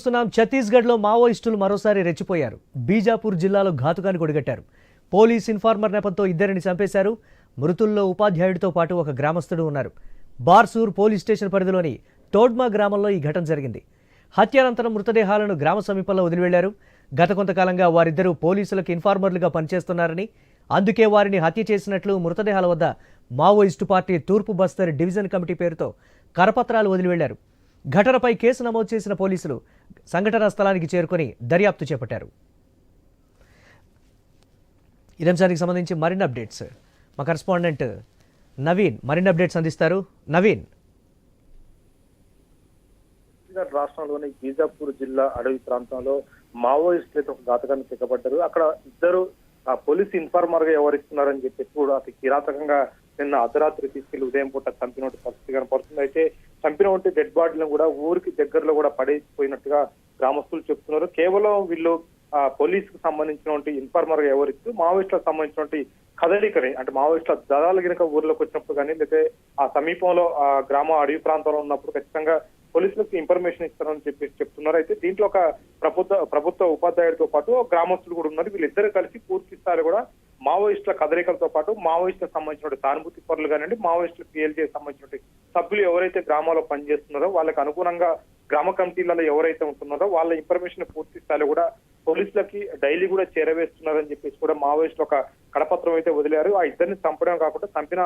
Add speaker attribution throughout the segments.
Speaker 1: చూస్తున్నాం. ఛత్తీస్గఢ్లో మావోయిస్టులు మరోసారి రెచ్చిపోయారు. బీజాపూర్ జిల్లాలో ఘాతుకాన్ని కొడిగట్టారు పోలీస్ ఇన్ఫార్మర్ నెపంతో ఇద్దరిని చంపేశారు. మృతుల్లో ఉపాధ్యాయుడితో పాటు ఒక గ్రామస్తుడు ఉన్నారు. బార్సూర్ పోలీస్ స్టేషన్ పరిధిలోని తోడ్మా గ్రామంలో ఈ ఘటన జరిగింది. హత్యానంతరం మృతదేహాలను గ్రామ సమీపంలో వదిలివెళ్ళారు. గత కొంతకాలంగా వారిద్దరూ పోలీసులకు ఇన్ఫార్మర్లుగా పనిచేస్తున్నారని అందుకే వారిని హత్య చేసినట్లు మృతదేహాల వద్ద మావోయిస్టు పార్టీ తూర్పు బస్తర్ డివిజన్ కమిటీ పేరుతో కరపత్రాలు వదిలివెళ్ళారు. ఘటనపై కేసు నమోదు చేసిన పోలీసులు సంఘటనా స్థలానికి చేరుకొని దర్యాప్తు చేపట్టారు. ఇదంశానికి అంశానికి సంబంధించి మరిన్ని అప్డేట్స్. మా కరెస్పాండెంట్ నవీన్ మరిన్ని అప్డేట్స్ అందిస్తారు. నవీన్.
Speaker 2: ఛత్తీస్గఢ్ రాష్ట్రంలోని బీజాపూర్ జిల్లా అడవి ప్రాంతంలో మావోయిస్టులతో ఒక ఘాతకాన్ని చిక్కబడ్డారు అక్కడ ఇద్దరు ఆ పోలీస్ ఇన్ఫార్మర్గా వ్యవహరిస్తున్నారని చెప్పి కూడా అతి కిరాతకంగా నిన్న అర్ధరాత్రి తీసుకెళ్ళి ఉదయం పూట చంపినట్టు పరిస్థితి కనపడుతుంది. అయితే చంపినటువంటి డెడ్ బాడీలను కూడా ఊరికి దగ్గరలో కూడా పడేసిపోయినట్టుగా గ్రామస్తులు చెప్తున్నారు. కేవలం వీళ్ళు ఆ పోలీస్కు సంబంధించినటువంటి ఇన్ఫార్మర్గా వ్యవహరిస్తూ మావోయిస్టులకు సంబంధించినటువంటి కదలికని అంటే మావోయిస్టుల దళాలు గినక ఊర్లోకి వచ్చినప్పుడు కానీ లేకపోతే ఆ సమీపంలో ఆ గ్రామ అడవి ప్రాంతంలో ఉన్నప్పుడు ఖచ్చితంగా పోలీసులకు ఇన్ఫర్మేషన్ ఇస్తారని చెప్పేసి చెప్తున్నారు. అయితే దీంట్లో ఒక ప్రభుత్వ ప్రభుత్వ ఉపాధ్యాయుడితో పాటు గ్రామస్తులు కూడా ఉన్నారు. వీళ్ళిద్దరు కలిసి పూర్తి స్థాయిలో కూడా మావోయిస్టుల కదలికలతో పాటు మావోయిస్టులకు సంబంధించిన సానుభూతి పరులు కానివ్వండి మావోయిస్టులు పిఎల్జీకి సంబంధించిన సభ్యులు ఎవరైతే గ్రామాల్లో పనిచేస్తున్నారో వాళ్ళకి అనుగుణంగా గ్రామ కమిటీలలో ఎవరైతే ఉంటున్నారో వాళ్ళ ఇన్ఫర్మేషన్ పూర్తి స్థాయిలో కూడా పోలీసులకి డైలీ కూడా చేరవేస్తున్నారని చెప్పేసి కూడా మావోయిస్టులు ఒక కడపత్రం అయితే వదిలారు. ఆ ఇద్దరిని చంపడం కాకుండా చంపిన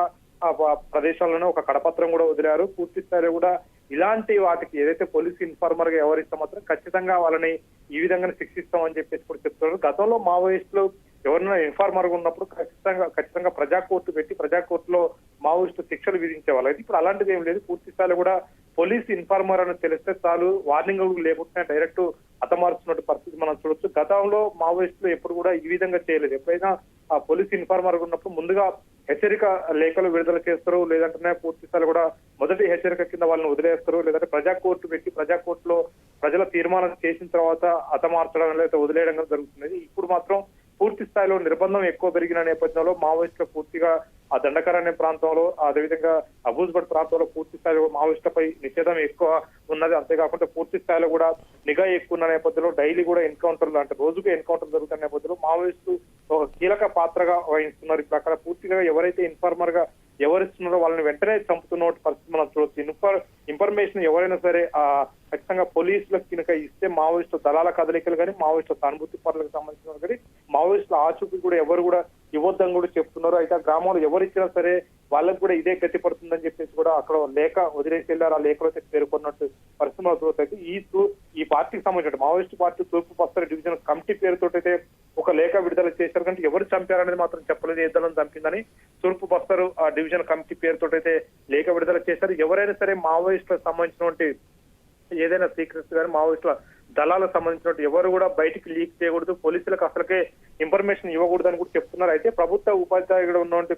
Speaker 2: ప్రదేశాల్లోనే ఒక కడపత్రం కూడా వదిలారు. పూర్తి స్థాయిలో కూడా ఇలాంటి వాటికి ఏదైతే పోలీస్ ఇన్ఫార్మర్గా ఎవరిస్తే మాత్రం ఖచ్చితంగా వాళ్ళని ఈ విధంగా శిక్షిస్తామని చెప్పేసి కూడా చెప్తున్నారు. గతంలో మావోయిస్టులు ఎవరైనా ఇన్ఫార్మర్గా ఉన్నప్పుడు ఖచ్చితంగా ఖచ్చితంగా ప్రజా కోర్టు పెట్టి ప్రజా కోర్టులో మావోయిస్టు శిక్షలు విధించే వాళ్ళు. ఇప్పుడు అలాంటిది ఏం లేదు. పూర్తి స్థాయిలో కూడా పోలీస్ ఇన్ఫార్మర్ అని తెలిస్తే చాలు వార్నింగ్ లేకుండా డైరెక్ట్ హతమారుస్తున్నట్టు పరిస్థితి మనం చూడొచ్చు. గతంలో మావోయిస్టులు ఎప్పుడు కూడా ఈ విధంగా చేయలేదు. ఎప్పుడైనా ఆ పోలీస్ ఇన్ఫార్మర్ ఉన్నప్పుడు ముందుగా హెచ్చరిక లేఖలు విడుదల చేస్తారు లేదంటే పూర్తి స్థాయిలో కూడా మొదటి హెచ్చరిక కింద వాళ్ళని వదిలేస్తారు లేదంటే ప్రజా కోర్టు పెట్టి ప్రజా కోర్టులో ప్రజల తీర్మానం చేసిన తర్వాత హతమార్చడం లేదా వదిలేయడం జరుగుతుంది ఇప్పుడు మాత్రం పూర్తి స్థాయిలో నిర్బంధం ఎక్కువ పెరిగిన నేపథ్యంలో మావోయిస్టులు పూర్తిగా ఆ దండకర అనే ప్రాంతంలో అదేవిధంగా అబూజ్బడ్ ప్రాంతంలో పూర్తి స్థాయిలో మావోయిస్టులపై నిషేధం ఎక్కువ ఉన్నది. అంతేకాకుండా పూర్తి స్థాయిలో కూడా నిఘా ఎక్కువ ఉన్న నేపథ్యంలో డైలీ కూడా ఎన్కౌంటర్లు అంటే రోజుకు ఎన్కౌంటర్ జరుగుతున్న నేపథ్యంలో మావోయిస్టులు ఒక కీలక పాత్రగా వహిస్తున్నారు. ఇప్పుడు అక్కడ పూర్తిగా ఎవరైతే ఇన్ఫార్మర్గా ఎవరిస్తున్నారో వాళ్ళని వెంటనే చంపుతున్న పరిస్థితి మనం చూడొచ్చు. ఇన్ఫర్ ఇన్ఫర్మేషన్ ఎవరైనా సరే ఆ ఖచ్చితంగా పోలీసులకు కనుక ఇస్తే మావోయిస్టు దళాల కదలికలు కానీ మావోయిస్టు సానుభూతి పనులకు సంబంధించిన కానీ మావోయిస్టుల ఆచూకీ కూడా ఎవరు కూడా ఇవ్వద్దని కూడా చెప్తున్నారు. అయితే ఆ గ్రామంలో ఎవరిచ్చినా సరే వాళ్ళకు కూడా ఇదే గతి పడుతుందని చెప్పేసి కూడా అక్కడ లేఖ వదిలేసి వెళ్ళారు. ఆ లేఖలో పేర్కొన్నట్టు పరిశ్రమల మనం అయితే ఈ ఈ పార్టీకి సంబంధించిన మావోయిస్ట్ పార్టీ తూర్పు బస్తర్ డివిజన్ కమిటీ పేరుతో అయితే ఒక లేఖ విడుదల చేశారు. కానీ ఎవరు చంపారనేది మాత్రం చెప్పలేదు. ఇద్దరు చంపిందని తూర్పు బస్తరు ఆ డివిజన్ కమిటీ పేరుతో అయితే లేఖ విడుదల చేశారు. ఎవరైనా సరే మావోయిస్టులకు సంబంధించినటువంటి ఏదైనా సీక్రెట్స్ కానీ మావోయిస్టుల దళాలకు సంబంధించిన ఎవరు కూడా బయటికి లీక్ చేయకూడదు. పోలీసులకు అసలుకే ఇన్ఫర్మేషన్ ఇవ్వకూడదు అని కూడా చెప్తున్నారు. అయితే ప్రభుత్వ ఉపాధ్యాయుడు ఉన్నటువంటి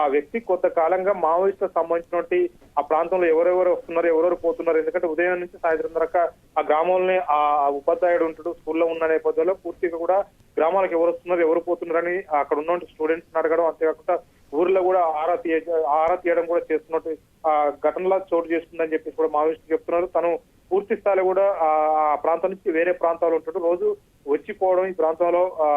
Speaker 2: ఆ వ్యక్తి కొంత కాలంగా మావోయిస్టులకు సంబంధించినటువంటి ఆ ప్రాంతంలో ఎవరెవరు వస్తున్నారు ఎవరెవరు పోతున్నారు. ఎందుకంటే ఉదయం నుంచి సాయంత్రం దాకా ఆ గ్రామంలోనే ఆ ఉపాధ్యాయుడు ఉంటాడు స్కూల్లో ఉన్న నేపథ్యంలో పూర్తిగా కూడా గ్రామాలకు ఎవరు వస్తున్నారు ఎవరు పోతున్నారని అక్కడ ఉన్నటువంటి స్టూడెంట్స్ అడగడం అంతేకాకుండా ఊర్లో కూడా ఆరా తీయ ఆరా తీయడం కూడా చేస్తున్నట్టు ఆ ఘటనలా చోటు చేస్తుందని చెప్పేసి కూడా మావోయిస్టులు చెప్తున్నారు. తను పూర్తి స్థాయిలో కూడా ఆ ప్రాంతం నుంచి వేరే ప్రాంతాలు ఉంటాడు రోజు వచ్చిపోవడం ఈ ప్రాంతంలో ఆ,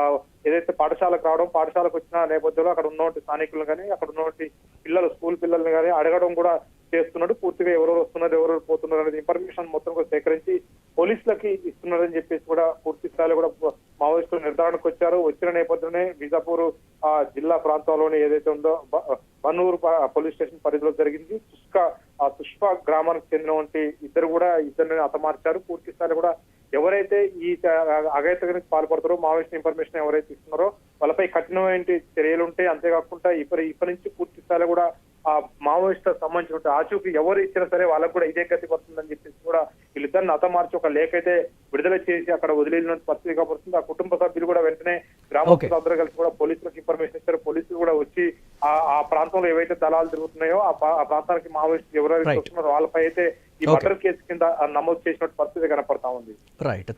Speaker 2: ఏదైతే పాఠశాలకు రావడం పాఠశాలకు వచ్చిన నేపథ్యంలో అక్కడ ఉన్నటువంటి స్థానికులను కానీ అక్కడ ఉన్నటువంటి పిల్లలు స్కూల్ పిల్లల్ని కానీ అడగడం కూడా చేస్తున్నాడు. పూర్తిగా ఎవరెవరు వస్తున్నారు ఎవరెవరు పోతున్నారు అనేది ఇన్ఫర్మేషన్ మొత్తం కూడా సేకరించి పోలీసులకి ఇస్తున్నారని చెప్పేసి కూడా పూర్తి స్థాయిలో కూడా మావోయిస్టులు నిర్ధారణకు వచ్చారు. వచ్చిన నేపథ్యంలోనే బీజాపూర్ ఆ జిల్లా ప్రాంతాల్లోనే ఏదైతే ఉందో బన్నూరు పోలీస్ స్టేషన్ పరిధిలో జరిగింది. శుష్క ఆ తుష్ప గ్రామానికి చెందినటువంటి ఇద్దరు కూడా ఇద్దరిని హతమార్చారు. పూర్తి స్థాయిలో కూడా ఎవరైతే ఈ అగైతగానికి పాల్పడతారో మావోయిస్ట్ ఇన్ఫర్మేషన్ ఎవరైతే ఇస్తున్నారో వాళ్ళపై కఠినమైన చర్యలు ఉంటాయి అంతేకాకుండా ఇప్పటి ఇప్పటి నుంచి పూర్తి స్థాయిలో కూడా ఆ మావోయిస్టులకు సంబంధించిన ఆచూకీ ఎవరు ఇచ్చినా సరే వాళ్ళకు కూడా ఇదే గతి పడుతుందని చెప్పేసి కూడా వీళ్ళిద్దరిని హతమార్చి ఒక లేఖ అయితే విడుదల చేసి అక్కడ వదిలేసిన పరిస్థితి కాబడుతుంది ఆ కుటుంబ సభ్యులు కూడా వెంటనే గ్రామస్తులు అందరూ కలిసి కూడా పోలీసులకు ఇన్ఫర్మేషన్ ఇచ్చారు. పోలీసులు కూడా వచ్చి ఆ ఆ ప్రాంతంలో ఏవైతే దళాలు తిరుగుతున్నాయో ఆ ప్రాంతానికి మావోయిస్టులు ఎవరైతే. వస్తున్నారో వాళ్ళపై అయితే ఈ. మర్డర్ కేసు కింద నమోదు చేసినట్టు పరిస్థితి కనపడతా ఉంది
Speaker 1: రైట్